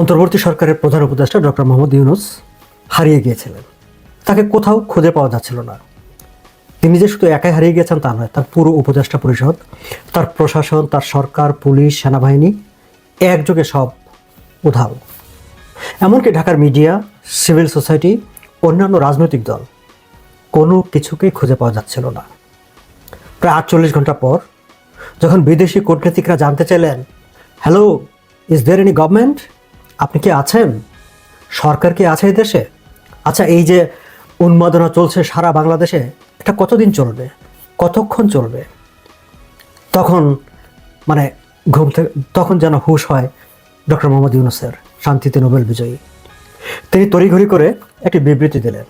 অন্তর্বর্তী সরকারের প্রধান উপদেষ্টা ডক্টর মোহাম্মদ ইউনুস হারিয়ে গিয়েছিলেন। তাকে কোথাও খুঁজে পাওয়া যাচ্ছিল না। তিনি যে শুধু একাই হারিয়ে গেছেন তা নয়, তার পুরো উপদেষ্টা পরিষদ, তার প্রশাসন, তার সরকার, পুলিশ, সেনাবাহিনী, একযোগে সব উধাও। এমনকি ঢাকার মিডিয়া, সিভিল সোসাইটি, অন্যান্য রাজনৈতিক দল কোনো কিছুকেই খুঁজে পাওয়া যাচ্ছিল না। প্রায় আটচল্লিশ ঘণ্টা পর যখন বিদেশি কূটনীতিকরা জানতে চাইলেন hello is there any government আপনি কি আছেন? সরকার কি আছে দেশে? আচ্ছা এই যে উন্মাদনা চলছে সারা বাংলাদেশে, এটা কতদিন চলবে? কতক্ষণ চলবে? তখন মানে ঘুম থেকে, তখন যেন হুশ হয় ডক্টর মোহাম্মদ ইউনুসের শান্তিতে নোবেল বিজয়ী। তিনি তড়িঘড়ি করে একটি বিবৃতি দিলেন।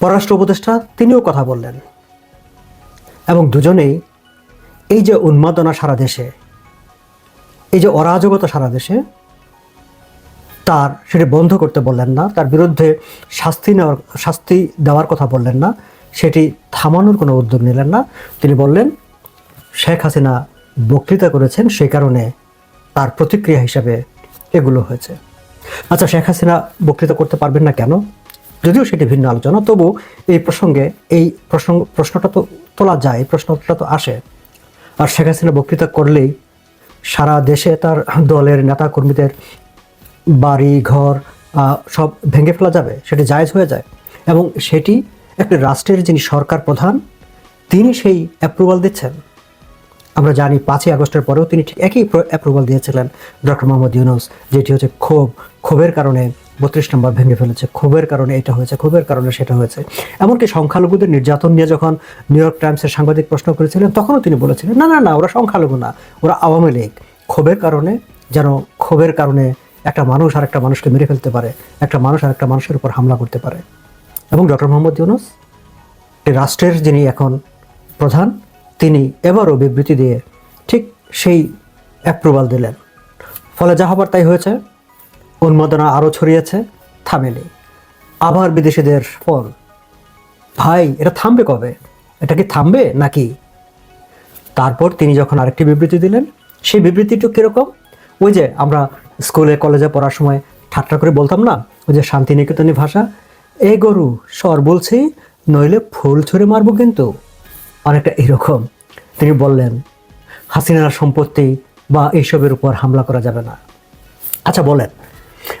পররাষ্ট্র উপদেষ্টা তিনিও কথা বললেন। এবং দুজনেই এই যে উন্মাদনা সারা দেশে এই যে অরাজকতা সারা দেশে, তার সেটি বন্ধ করতে বললেন না, তার বিরুদ্ধে শাস্তি নেওয়ার, শাস্তি দেওয়ার কথা বললেন না, সেটি থামানোর কোনো উদ্যোগ নিলেন না। তিনি বললেন, শেখ হাসিনা বক্তৃতা করেছেন সেই কারণে তার প্রতিক্রিয়া হিসাবে এগুলো হয়েছে। আচ্ছা শেখ হাসিনা বক্তৃতা করতে পারবেন না কেন? যদিও সেটি ভিন্ন আলোচনা, তবু এই প্রসঙ্গে, এই প্রসঙ্গ, প্রশ্নটা তো তোলা যায়, প্রশ্নটা তো আসে। আর শেখ হাসিনা বক্তৃতা করলেই সারা দেশে তার দলের নেতা কর্মীদের বাড়ি, ঘর সব ভেঙে ফেলা যাবে, সেটি জায়জ হয়ে যায়। এবং সেটি একটি রাষ্ট্রের যিনি সরকার প্রধান, তিনি সেই অ্যাপ্রুভাল দিচ্ছেন। আমরা জানি পাঁচই আগস্টের পরেও তিনি ঠিক একই অ্যাপ্রুভাল দিয়েছিলেন ডক্টর মোহাম্মদ ইউনুস, যেটি হচ্ছে ক্ষোভ, ক্ষোভের কারণে বত্রিশ নম্বর ভেঙে ফেলেছে। ক্ষোভের কারণে এটা হয়েছে, ক্ষোভের কারণে সেটা হয়েছে। এমনকি সংখ্যালঘুদের নির্যাতন নিয়ে যখন নিউ ইয়র্ক টাইমসের সাংবাদিক প্রশ্ন করেছিলেন, তখনও তিনি বলেছিলেন, না না না, ওরা সংখ্যালঘু না, ওরা আওয়ামী লীগ। ক্ষোভের কারণে যেন ক্ষোভের কারণে একটা মানুষ আর একটা মানুষকে মেরে ফেলতে পারে, একটা মানুষ আর একটা মানুষের উপর হামলা করতে পারে। এবং ডক্টর মোহাম্মদ ইউনুস রাষ্ট্রের যিনি এখন প্রধান, তিনি এবারও বিবৃতি দিয়ে ঠিক সেই অ্যাপ্রুভাল দিলেন। ফলে যা হবার তাই হয়েছে। উন্মাদনা আরও ছড়িয়েছে থামেনি আবার বিদেশিদের ফল। ভাই, এটা থামবে কবে? এটা কি থামবে নাকি? তারপর তিনি যখন আরেকটি বিবৃতি দিলেন, সেই বিবৃতিটা কীরকম? ওই যে আমরা স্কুলে, কলেজে পড়ার সময় ঠাট্টা করে বলতাম না? ওই যে শান্তিনিকেতনী ভাষা এই গরু স্বর বলছি, নইলে ফুল ছুঁড়ে মারবো কিন্তু। অনেকটা এরকম তিনি বললেন, হাসিনার সম্পত্তি বা এইসবের উপর হামলা করা যাবে না। আচ্ছা বলেন।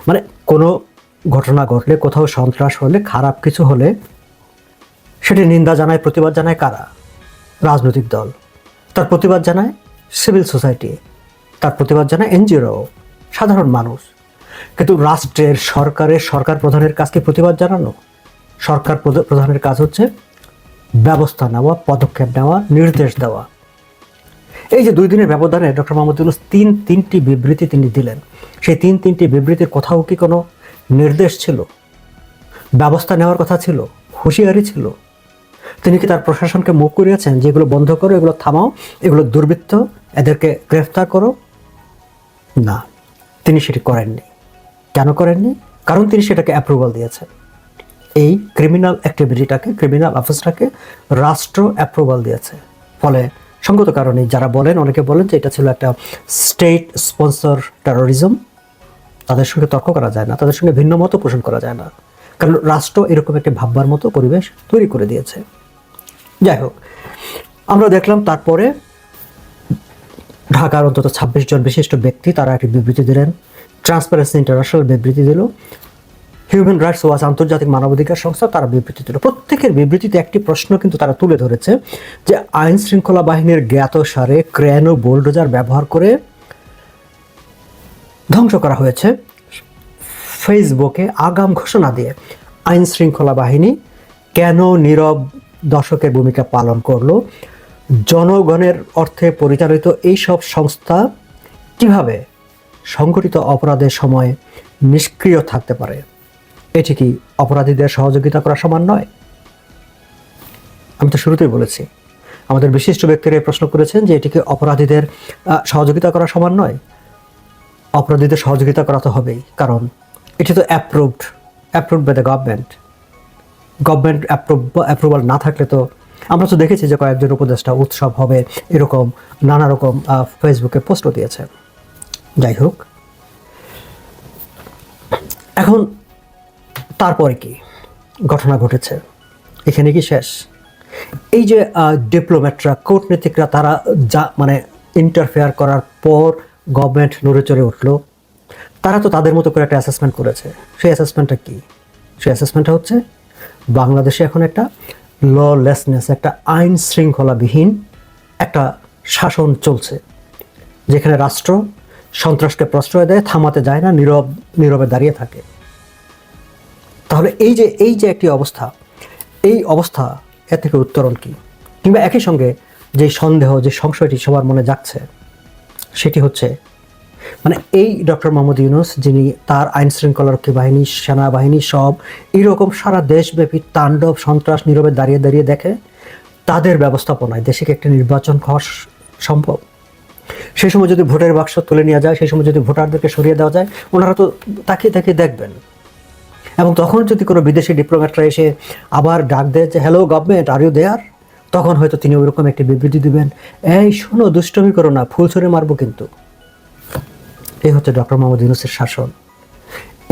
মানে কোনো ঘটনা ঘটলে, কোথাও সন্ত্রাস হলে, খারাপ কিছু হলে, সেটি নিন্দা জানায়, প্রতিবাদ জানায় কারা? রাজনৈতিক দল। তার প্রতিবাদ জানায় সিভিল সোসাইটি। তার প্রতিবাদ জানায় এনজিও সাধারণ মানুষ। কিন্তু রাষ্ট্রের সরকারের সরকার প্রধানের কাজকে প্রতিবাদ জানানো? সরকার প্রধা- প্রধানের কাজ হচ্ছে ব্যবস্থা নেওয়া, পদক্ষেপ নেওয়া, নির্দেশ দেওয়া। এই যে দুই দিনের ব্যবধানে ডক্টর মোহাম্মদ ইউনুস তিন তিনটি বিবৃতি তিনি দিলেন। সেই তিন তিনটি বিবৃতির কোথাও কি কোনো নির্দেশ ছিল? ব্যবস্থা নেওয়ার কথা ছিল? হুঁশিয়ারি ছিল? তিনি কি তার প্রশাসনকে মুখ করিয়েছেন যে এগুলো বন্ধ করো, এগুলো থামাও, এগুলো দুর্বৃত্ত, এদেরকে গ্রেফতার করো? না, তিনি সেটি করেননি। কেন করেননি? কারণ তিনি সেটাকে অ্যাপ্রুভাল দিয়েছেন। এই ক্রিমিনাল অ্যাক্টিভিটিটাকে ক্রিমিনাল অফিসটাকে রাষ্ট্র অ্যাপ্রুভাল দিয়েছে। ফলে সঙ্গত কারণে যারা বলেন, অনেকে বলেন যে এটা ছিল একটা স্টেট স্পন্সর টেরোরিজম তাদের সঙ্গে তর্ক করা যায় না, তাদের সঙ্গে ভিন্ন মতো পোষণ করা যায় না। কারণ রাষ্ট্র এরকম একটি ভাববার মতো পরিবেশ তৈরি করে দিয়েছে। যাই হোক, আমরা দেখলাম তারপরে ঢাকার অন্তত ছাব্বিশ জন বিশিষ্ট ব্যক্তি তারা একটি বিবৃতি দিলেন। ট্রান্সপারেন্সি ইন্টারন্যাশনাল বিবৃতি দিল। হিউম্যান রাইটস ওয়াচ আন্তর্জাতিক মানবাধিকার সংস্থা, তারা বিবৃতি দিল প্রত্যেকের বিবৃতিতে একটি প্রশ্ন কিন্তু তারা তুলে ধরেছে যে আইন শৃঙ্খলা বাহিনীর জ্ঞাত সারে ক্রেন ও বোল্ডোজার ব্যবহার করে ধ্বংস করা হয়েছে। ফেসবুকে আগাম ঘোষণা দিয়ে আইন শৃঙ্খলা বাহিনী কেন নীরব দর্শকের ভূমিকা পালন করল, জনগণের অর্থে পরিচালিত এই সব সংস্থা কীভাবে সংগঠিত অপরাধের সময় নিষ্ক্রিয় থাকতে পারে? এটি কি অপরাধীদের সহযোগিতা করা সমান নয়? আমি তো শুরুতেই বলেছি, আমাদের বিশিষ্ট ব্যক্তিরা প্রশ্ন করেছেন যে এটিকে অপরাধীদের সহযোগিতা করা সমান নয়? অপরাধীদের সহযোগিতা করা তো হবেই, কারণ এটি তো approved approved by the government government approve approval না থাকলে তো আমরা তো দেখেছি যে কয়েকজন উপদেষ্টা উৎসব হবে, এরকম নানা রকম ফেসবুকে পোস্টও দিয়েছে। যাই হোক, এখন তারপরে কি? ঘটনা ঘটেছে। এখানে কি শেষ? এই যে ডিপ্লোম্যাটরা কূটনীতিকরা, তারা যা মানে ইন্টারফেয়ার করার পর গভর্নমেন্ট নড়ে চড়ে উঠল। তারা তো তাদের মতো করে একটা অ্যাসেসমেন্ট করেছে। সেই অ্যাসেসমেন্টটা কি? সেই অ্যাসেসমেন্টটা হচ্ছে, বাংলাদেশে এখন একটা ললেসনেস একটা আইন শৃঙ্খলাবিহীন একটা শাসন চলছে। যেখানে রাষ্ট্র সন্ত্রাসকে প্রশ্রয় দেয়, থামাতে যায় না, নীরব, নীরবে দাঁড়িয়ে থাকে। তাহলে এই যে এই যে একটি অবস্থা, এই অবস্থা এ থেকে উত্তরণ কি? কিংবা একই সঙ্গে যে সন্দেহ, যে সংশয়টি সবার মনে যাচ্ছে সেটি হচ্ছে মানে এই ডক্টর মোহাম্মদ ইউনুস, যিনি তার আইন শৃঙ্খলারক্ষী বাহিনী, সেনাবাহিনী সব এইরকম সারা দেশব্যাপী তাণ্ডব, সন্ত্রাস নীরবে দাঁড়িয়ে দাঁড়িয়ে দেখে, তাদের ব্যবস্থাপনায় দেশে কি একটা নির্বাচন হওয়া সম্ভব। সেই সময় যদি ভোটের বাক্স তুলে নেওয়া যায়, সেই সময় যদি ভোটারদেরকে সরিয়ে দেওয়া যায়, ওনারা তো তাকিয়ে তাকিয়ে দেখবেন। এবং তখন যদি কোনো বিদেশি ডিপ্লোম্যাটরা এসে আবার ডাক দেয় যে hello government are you there তখন হয়তো তিনি ওইরকম একটি বিবৃতি দিবেন। এই, শোনো, দুষ্টমি করো না, ফুল ছড়ে মারবো কিন্তু। এই হচ্ছে ডক্টর মোহাম্মদ ইউনুসের শাসন।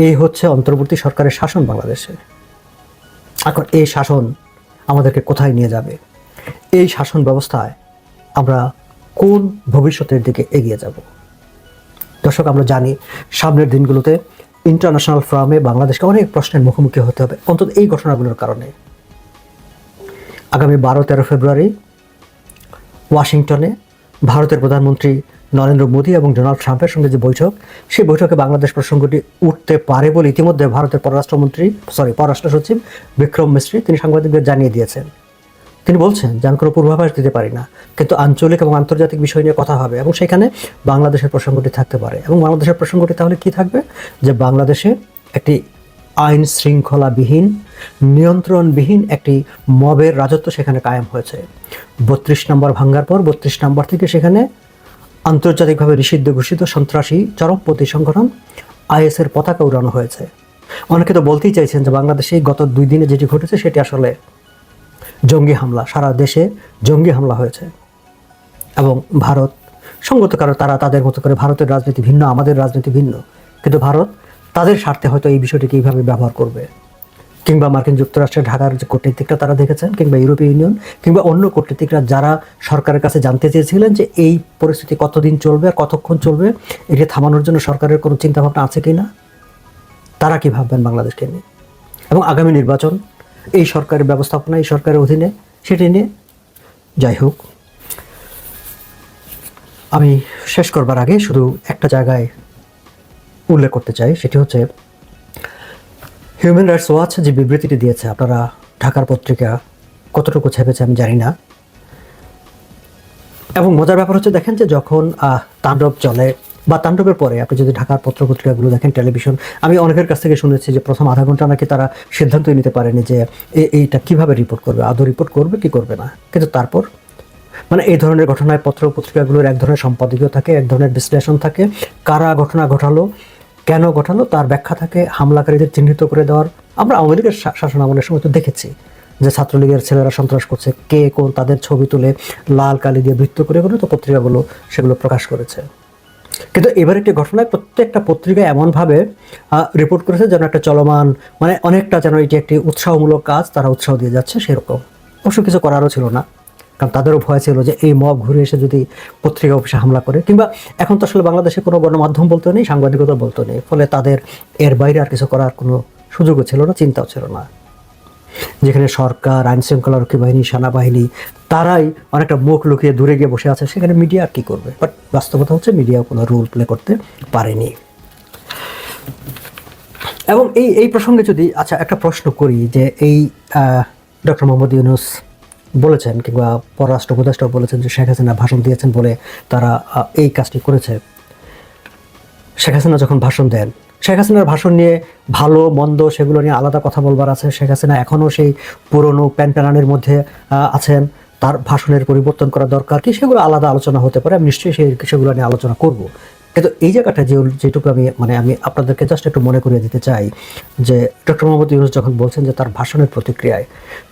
এই হচ্ছে অন্তর্বর্তী সরকারের শাসন বাংলাদেশে। এখন এই শাসন আমাদেরকে কোথায় নিয়ে যাবে? এই শাসন ব্যবস্থায় আমরা কোন ভবিষ্যতের দিকে এগিয়ে যাব? দর্শক, আমরা জানি সামনের দিনগুলোতে ইন্টারন্যাশনাল ফোরামে বাংলাদেশকে অনেক প্রশ্নের মুখোমুখি হতে হবে, অন্তত এই ঘটনাগুলোর কারণে। আগামী বারো, তেরো ফেব্রুয়ারি ওয়াশিংটনে ভারতের প্রধানমন্ত্রী নরেন্দ্র মোদী এবং ডোনাল্ড ট্রাম্পের সঙ্গে যে বৈঠক, সেই বৈঠকে বাংলাদেশ প্রসঙ্গটি উঠতে পারে বলে ইতিমধ্যে ভারতের পররাষ্ট্রমন্ত্রী সরি পররাষ্ট্র সচিব বিক্রম মিশ্রি তিনি সাংবাদিকদের জানিয়ে দিয়েছেন। তিনি বলছেন যে আমি কোনো পূর্বাভাস দিতে পারি না, কিন্তু আঞ্চলিক এবং আন্তর্জাতিক বিষয় নিয়ে কথা হবে এবং সেখানে বাংলাদেশের প্রসঙ্গটি থাকতে পারে। এবং বাংলাদেশের প্রসঙ্গটি তাহলে কি থাকবে? যে বাংলাদেশে একটি আইন শৃঙ্খলাবিহীন, নিয়ন্ত্রণবিহীন একটি মবের রাজত্ব সেখানে কায়েম হয়েছে। বত্রিশ নম্বর ভাঙ্গার পর বত্রিশ নম্বর থেকে সেখানে আন্তর্জাতিকভাবে নিষিদ্ধ ঘোষিত সন্ত্রাসী চরমপন্থী সংগঠন আইএসের পতাকা উড়ানো হয়েছে। অনেকে তো বলতেই চাইছেন যে বাংলাদেশে গত দুই দিনে যেটি ঘটেছে সেটি আসলে জঙ্গি হামলা, সারা দেশে জঙ্গি হামলা হয়েছে। এবং ভারত, সঙ্গত কারণ তারা তাদের মতো করে ভারতের রাজনীতি ভিন্ন, আমাদের রাজনীতি ভিন্ন। কিন্তু ভারত তাদের স্বার্থে হয়তো এই বিষয়টিকে এইভাবে ব্যবহার করবে। কিংবা মার্কিন যুক্তরাষ্ট্রের ঢাকার যে কূটনীতিকরা তারা দেখেছেন, কিংবা ইউরোপীয় ইউনিয়ন, কিংবা অন্য কূটনীতিকরা যারা সরকারের কাছে জানতে চেয়েছিলেন যে এই পরিস্থিতি কতদিন চলবে আর কতক্ষণ চলবে, এটি থামানোর জন্য সরকারের কোনো চিন্তাভাবনা আছে কি না তারা কী ভাববেন বাংলাদেশকে নিয়ে? এবং আগামী নির্বাচন এই সরকারের ব্যবস্থাপনা, এই সরকারের অধীনে সেটি নিয়ে। যাই হোক, আমি শেষ করবার আগে শুধু একটা জায়গায় উল্লেখ করতে চাই, সেটি হচ্ছে হিউম্যান রাইটস ওয়াচ যে বিবৃতিটি দিয়েছে, আপনারা ঢাকার পত্রিকা কতটুকু ছেপেছে আমি জানি না। এবং মজার ব্যাপার হচ্ছে, দেখেন যে যখন তাণ্ডব চলে বা তাণ্ডবের পরে আপনি যদি ঢাকার পত্র পত্রিকাগুলো দেখেন, টেলিভিশন, আমি অনেকের কাছ থেকে শুনেছি যে প্রথম আধা ঘণ্টা নাকি তারা সিদ্ধান্তই নিতে পারেনি যে এইটা কীভাবে রিপোর্ট করবে, আদৌ রিপোর্ট করবে কি করবে না। কিন্তু তারপর মানে এই ধরনের ঘটনায় পত্র পত্রিকাগুলোর এক ধরনের সম্পাদকীয় থাকে, এক ধরনের বিশ্লেষণ থাকে, কারা ঘটনা ঘটালো, কেন ঘটালো, তার ব্যাখ্যা থাকে, হামলাকারীদের চিহ্নিত করে দেওয়ার। আমরা আওয়ামী লীগের শাসন আমলের সময় তো দেখেছি যে ছাত্রলীগের ছেলেরা সন্ত্রাস করছে, কে কোন তাদের ছবি তুলে লাল কালি দিয়ে বৃত্ত করে করে তো পত্রিকাগুলো সেগুলো প্রকাশ করেছে। কিন্তু এবার একটি ঘটনায় প্রত্যেকটা পত্রিকা এমনভাবে রিপোর্ট করেছে যেন একটা চলমান মানে অনেকটা যেন এটি একটি উৎসাহমূলক কাজ তারা উৎসাহ দিয়ে যাচ্ছে সেরকম। অবশ্য কিছু করারও ছিল না। কারণ তাদেরও ভয় ছিল যে এই মব ঘুরে এসে যদি পত্রিকা অফিসে হামলা করে। কিংবা এখন তো আসলে বাংলাদেশে কোনো গণমাধ্যম বলতে নেই, সাংবাদিকতা বলতে নেই। ফলে তাদের এর বাইরে আর কিছু করার কোনো সুযোগও ছিল না, চিন্তাও ছিল না। যেখানে সরকার আইন শৃঙ্খলারক্ষী বাহিনী, সেনাবাহিনী, তারাই অনেকটা মুখ লুকিয়ে দূরে গিয়ে বসে আছে। সেখানে মিডিয়া আর কি করবে? বাট বাস্তবতা হচ্ছে মিডিয়া কোনো রোল প্লে করতে পারেনি। এবং এই এই প্রসঙ্গে যদি আচ্ছা একটা প্রশ্ন করি যে এই ডক্টর মোহাম্মদ ইউনুস বলেছেন কিংবা পররাষ্ট্র উপদেষ্টাও বলেছেন যে শেখ হাসিনা ভাষণ দিয়েছেন বলে তারা এই কাজটি করেছে। শেখ হাসিনা যখন ভাষণ দেন শেখ হাসিনার ভাষণ নিয়ে ভালো, মন্দ সেগুলো নিয়ে আলাদা কথা বলবার আছে। শেখ হাসিনা এখনও সেই পুরনো প্যান প্যানানের মধ্যে আছেন। তার ভাষণের পরিবর্তন করা দরকার কি সেগুলো আলাদা আলোচনা হতে পারে। আমি নিশ্চয়ই সেই সেগুলো নিয়ে আলোচনা করব। কিন্তু এই জায়গাটা যে, যেটুকু আমি মানে আমি আপনাদেরকে জাস্ট একটু মনে করিয়ে দিতে চাই যে, ডক্টর মোহাম্মদ ইউনুস যখন বলছেন যে তার ভাষণের প্রতিক্রিয়ায়,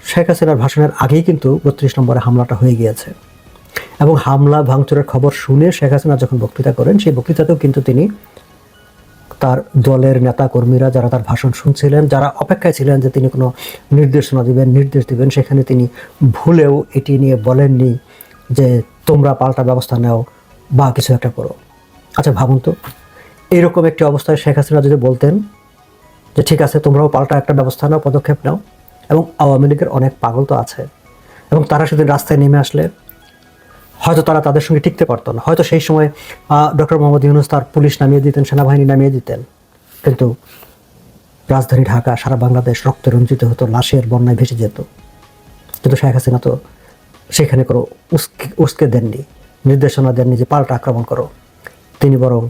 শেখ হাসিনার ভাষণের আগেই কিন্তু বত্রিশ নম্বরে হামলাটা হয়ে গিয়েছে। এবং হামলা ভাঙচুরের খবর শুনে শেখ হাসিনা যখন বক্তৃতা করেন, সেই বক্তৃতাতেও কিন্তু তিনি তার দলের নেতা কর্মীরা যারা তার ভাষণ শুনছিলেন, যারা অপেক্ষায় ছিলেন যে তিনি কোনো নির্দেশনা দিবেন, নির্দেশ দিবেন, সেখানে তিনি ভুলেও এটি নিয়ে বলেননি যে তোমরা পাল্টা ব্যবস্থা নাও বা কিছু একটা করো। আচ্ছা ভাবুন তো এইরকম একটি অবস্থায় শেখ হাসিনা যদি বলতেন যে, ঠিক আছে, তোমরাও পাল্টা একটা ব্যবস্থা নাও, পদক্ষেপ নাও, এবং আওয়ামী লীগের অনেক পাগল তো আছে, এবং তারা সেদিন রাস্তায় নেমে আসলে হয়তো তারা তাদের সঙ্গে টিকতে পারতো না। হয়তো সেই সময় ডক্টর মোহাম্মদ ইউনুস তার পুলিশ নামিয়ে দিতেন, সেনাবাহিনী নামিয়ে দিতেন। কিন্তু রাজধানী ঢাকা, সারা বাংলাদেশ রক্তে রঞ্জিত হতো, লাশের বন্যায় ভেসে যেত। কিন্তু শেখ হাসিনা তো সেখানে কোনো উস্কে উস্কে দেননি, নির্দেশনা দেননি যে পাল্টা আক্রমণ করো। তিনি বরং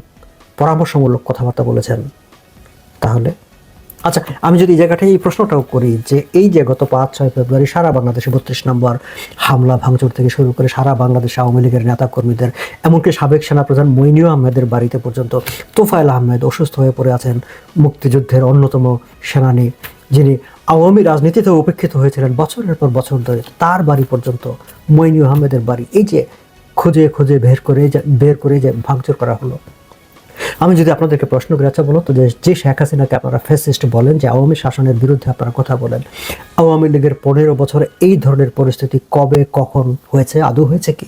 পরামর্শমূলক কথাবার্তা বলেছেন। তাহলে আচ্ছা আমি যদি এই জায়গাটায় এই প্রশ্নটাও করি যে এই যে গত পাঁচ, ছয় ফেব্রুয়ারি সারা বাংলাদেশে বত্রিশ নম্বর হামলা ভাঙচুর থেকে শুরু করে সারা বাংলাদেশে আওয়ামী লীগের নেতাকর্মীদের, এমনকি সাবেক সেনাপ্রধান মইনিউ আহমেদের বাড়িতে পর্যন্ত তোফায়েল আহমেদ অসুস্থ হয়ে পড়ে আছেন মুক্তিযুদ্ধের অন্যতম সেনানী, যিনি আওয়ামী রাজনীতিতে উপেক্ষিত হয়েছিলেন বছরের পর বছর ধরে তার বাড়ি পর্যন্ত মইনিউ আহমেদের বাড়ি। এই যে খুঁজে খুঁজে বের করে বের করে যে ভাঙচুর করা হলো আমি যদি আপনাদেরকে প্রশ্ন করি আচ্ছা বলো তো, যে যে শেখ হাসিনাকে আপনারা ফেসিস্ট বলেন, যে আওয়ামী শাসনের বিরুদ্ধে আপনারা কথা বলেন, আওয়ামী লীগের পনেরো বছরে এই ধরনের পরিস্থিতি কবে, কখন হয়েছে, আদৌ হয়েছে কি?